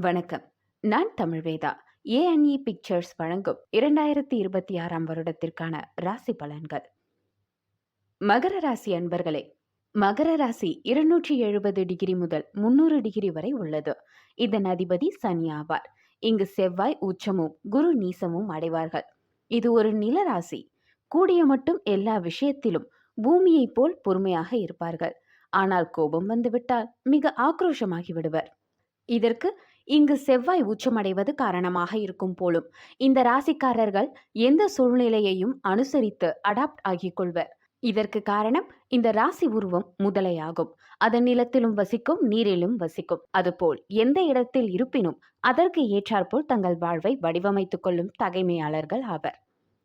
வணக்கம். நான் தமிழ்வேதா. ANE pictures வழங்கும் இரண்டாயிரத்தி இருபத்தி ஆறாம் வருடத்திற்கான ராசி பலன்கள். மகர ராசி அன்பர்களே மகர ராசி இருநூற்றி எழுபது டிகிரி முதல் முன்னூறு டிகிரி வரை உள்ளது. இதன் அதிபதி சனி ஆவார். இங்கு செவ்வாய் உச்சமும் குரு நீசமும் அடைவார்கள். இது ஒரு நில ராசி. கூடிய மட்டும் எல்லா விஷயத்திலும் பூமியைப் போல் பொறுமையாக இருப்பார்கள். ஆனால் கோபம் வந்துவிட்டால் மிக ஆக்ரோஷமாகி விடுவர். இதற்கு இங்கு செவ்வாய் உச்சமடைவது காரணமாக இருக்கும் போலும். இந்த ராசிக்காரர்கள் எந்த சூழ்நிலையையும் அனுசரித்து அடாப்ட் ஆகிக் கொள்வர். இதற்கு காரணம் இந்த ராசி உருவம் முதலையாகும். அதன் நிலத்திலும் வசிக்கும் நீரிலும் வசிக்கும். அதுபோல் எந்த இடத்தில் இருப்பினும் அதற்கு ஏற்றாற்போல் தங்கள் வாழ்வை வடிவமைத்துக் கொள்ளும் தகைமையாளர்கள் ஆவர்.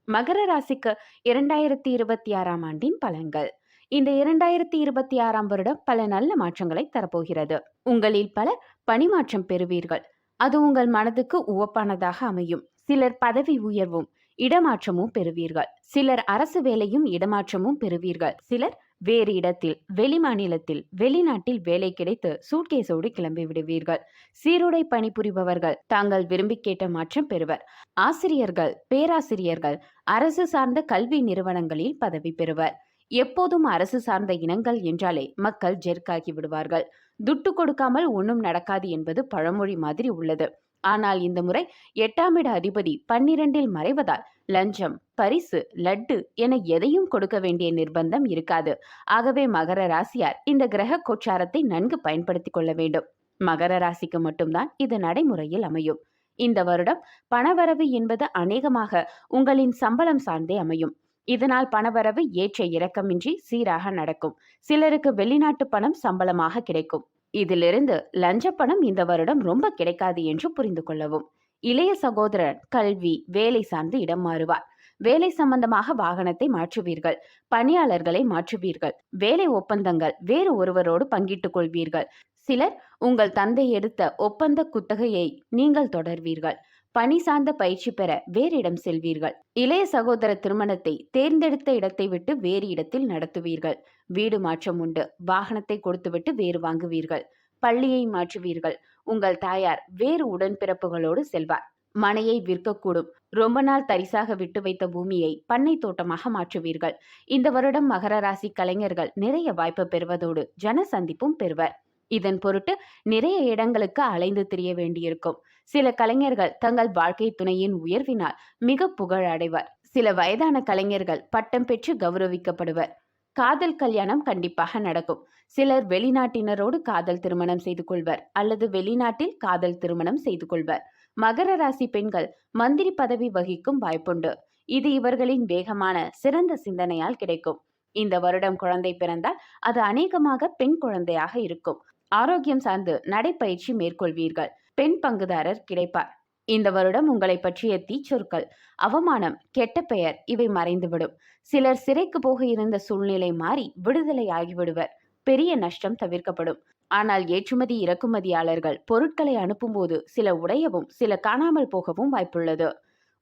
மகர ராசிக்கு இரண்டாயிரத்தி இருபத்தி ஆறாம் ஆண்டின் பலன்கள். இந்த இரண்டாயிரத்தி இருபத்தி ஆறாம் வருடம் பல நல்ல மாற்றங்களை தரப்போகிறது. உங்களில் பலர் பணிமாற்றம் பெறுவீர்கள். அது உங்கள் மனதுக்கு உவப்பானதாக அமையும். சிலர் பதவி உயர்வும் இடமாற்றமும் பெறுவீர்கள். சிலர் அரசு வேலையும் இடமாற்றமும் பெறுவீர்கள். சிலர் வேறு இடத்தில் வெளிமாநிலத்தில் வெளிநாட்டில் வேலை கிடைத்து சூட்கேஸோடு கிளம்பி விடுவீர்கள். சீருடை பணிபுரிபவர்கள் தாங்கள் விரும்பி கேட்ட மாற்றம் பெறுவர். ஆசிரியர்கள் பேராசிரியர்கள் அரசு சார்ந்த கல்வி நிறுவனங்களில் பதவி பெறுவர். எப்போதும் அரசு சார்ந்த இனங்கள் என்றாலே மக்கள் ஜெர்க்காகி விடுவார்கள். துட்டு கொடுக்காமல் ஒன்றும் நடக்காது என்பது பழமொழி மாதிரி உள்ளது. ஆனால் இந்த முறை எட்டாம் இட அதிபதி பன்னிரண்டில் மறைவதால் லஞ்சம் பரிசு லட்டு என எதையும் கொடுக்க வேண்டிய நிர்பந்தம் இருக்காது. ஆகவே மகர ராசியார் இந்த கிரக கோச்சாரத்தை நன்கு பயன்படுத்திக் கொள்ள வேண்டும். மகர ராசிக்கு மட்டும்தான் இது நடைமுறையில் அமையும். இந்த வருடம் பணவரவு என்பது அநேகமாக உங்களின் சம்பளம் சார்ந்தே அமையும். இதனால் பணவரவு ஏற்ற இறக்கமின்றி சீராக நடக்கும். சிலருக்கு வெளிநாட்டு பணம் சம்பளமாக கிடைக்கும். இதிலிருந்து லஞ்ச பணம் இந்த வருடம் ரொம்ப கிடைக்காது என்று புரிந்து கொள்ளவும். இளைய சகோதரன் கல்வி வேலை சார்ந்து இடம் மாறுவார். வேலை சம்பந்தமாக வாகனத்தை மாற்றுவீர்கள். பணியாளர்களை மாற்றுவீர்கள். வேலை ஒப்பந்தங்கள் வேறு ஒருவரோடு பங்கிட்டுக் கொள்வீர்கள். சிலர் உங்கள் தந்தை எடுத்த ஒப்பந்த குத்தகையை நீங்கள் தொடர்வீர்கள். பணி சார்ந்த பயிற்சி பெற வேறு இடம் செல்வீர்கள். இளைய சகோதர திருமணத்தை தேர்ந்தெடுத்த இடத்தை விட்டு வேறு இடத்தில் நடத்துவீர்கள். வீடு மாற்றம் உண்டு. வாகனத்தை கொடுத்துவிட்டு வேறு வாங்குவீர்கள். பள்ளியை மாற்றுவீர்கள். உங்கள் தாயார் வேறு உடன்பிறப்புகளோடு செல்வார். மனையை விற்கக்கூடும். ரொம்ப நாள் தரிசாக விட்டு வைத்த பூமியை பண்ணை தோட்டமாக மாற்றுவீர்கள். இந்த வருடம் மகர ராசி கலைஞர்கள் நிறைய வாய்ப்பு பெறுவதோடு ஜன சந்திப்பும் பெறுவர். இதன் பொருட்டு நிறைய இடங்களுக்கு அலைந்து திரிய வேண்டியிருக்கும். சில கலைஞர்கள் தங்கள் வாழ்க்கை துணையின் உயர்வினால் மிக புகழ் அடைவர். சில வயதான கலைஞர்கள் பட்டம் பெற்று கௌரவிக்கப்படுவர். காதல் கல்யாணம் கண்டிப்பாக நடக்கும். சிலர் வெளிநாட்டினரோடு காதல் திருமணம் செய்து கொள்வர் அல்லது வெளிநாட்டில் காதல் திருமணம் செய்து கொள்வர். மகர ராசி பெண்கள் மந்திரி பதவி வகிக்கும் வாய்ப்புண்டு. இது இவர்களின் வேகமான சிறந்த சிந்தனையால் கிடைக்கும். இந்த வருடம் குழந்தை பிறந்தால் அது அநேகமாக பெண் குழந்தையாக இருக்கும். ஆரோக்கியம் சார்ந்து நடைப்பயிற்சி மேற்கொள்வீர்கள். பெண் பங்குதாரர் கிடைப்பார். இந்த வருடம் உங்களை பற்றிய தீச்சொற்கள் அவமானம் கெட்ட பெயர் இவை மறைந்துவிடும். சிலர் சிறைக்கு போக இருந்த சூழ்நிலை மாறி விடுதலை ஆகிவிடுவர். பெரிய நஷ்டம் தவிர்க்கப்படும். ஆனால் ஏற்றுமதி இறக்குமதியாளர்கள் பொருட்களை அனுப்பும்போது சில உடையவும் சில காணாமல் போகவும் வாய்ப்புள்ளது.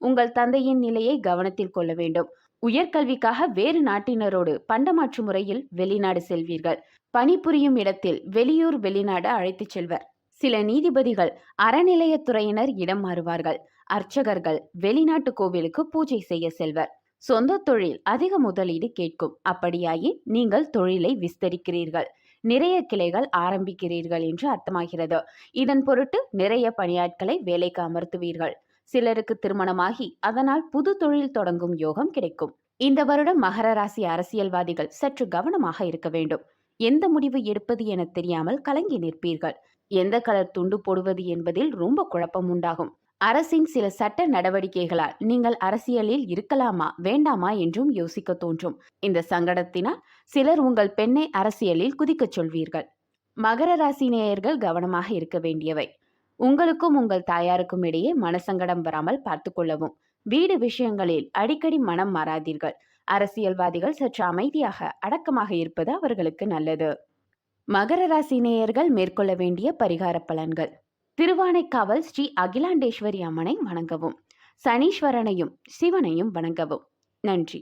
உங்கள் தந்தையின் நிலையை கவனத்தில் கொள்ள வேண்டும். உயர்கல்விக்காக வேறு நாட்டினரோடு பண்டமாற்று முறையில் வெளிநாடு செல்வீர்கள். பணிபுரியும் இடத்தில் வெளியூர் வெளிநாடு அழைத்துச் செல்வர். சில நீதிபதிகள் அறநிலையத்துறையினர் இடம் மாறுவார்கள். அர்ச்சகர்கள் வெளிநாட்டு கோவிலுக்கு பூஜை செய்ய செல்வர். சொந்த தொழில் அதிக முதலீடு கேட்கும். அப்படியாயின் நீங்கள் தொழிலை விஸ்தரிக்கிறீர்கள். நிறைய கிளைகள் ஆரம்பிக்கிறீர்கள் என்று அர்த்தமாகிறது. இதன் பொருட்டு நிறைய பணியாட்களை வேலைக்கு அமர்த்துவீர்கள். சிலருக்கு திருமணமாகி அதனால் புது தொழில் தொடங்கும் யோகம் கிடைக்கும். இந்த வருடம் மகர ராசி அரசியல்வாதிகள் சற்று கவனமாக இருக்க வேண்டும். எந்த முடிவு எடுப்பது என தெரியாமல் கலங்கி நிற்பீர்கள். எந்த கலர் துண்டு போடுவது என்பதில் ரொம்ப குழப்பம் உண்டாகும். அரசின் சில சட்ட நடவடிக்கைகளால் நீங்கள் அரசியலில் இருக்கலாமா வேண்டாமா என்றும் யோசிக்க தோன்றும். இந்த சங்கடத்தினால் சிலர் உங்கள் பெண்ணை அரசியலில் குதிக்கச் சொல்வீர்கள். மகர ராசி நேயர்கள் கவனமாக இருக்க வேண்டியவை. உங்களுக்கும் உங்கள் தாயாருக்கும் இடையே மனசங்கடம் வராமல் பார்த்து கொள்ளவும். வீடு விஷயங்களில் அடிக்கடி மனம் மாறாதீர்கள். அரசியல்வாதிகள் சற்று அமைதியாக அடக்கமாக இருப்பது அவர்களுக்கு நல்லது. மகர ராசி நேயர்கள் மேற்கொள்ள வேண்டிய பரிகார பலன்கள். திருவானைக்காவல் ஸ்ரீ அகிலாண்டேஸ்வரி அம்மனை வணங்கவும். சனீஸ்வரனையும் சிவனையும் வணங்கவும். நன்றி.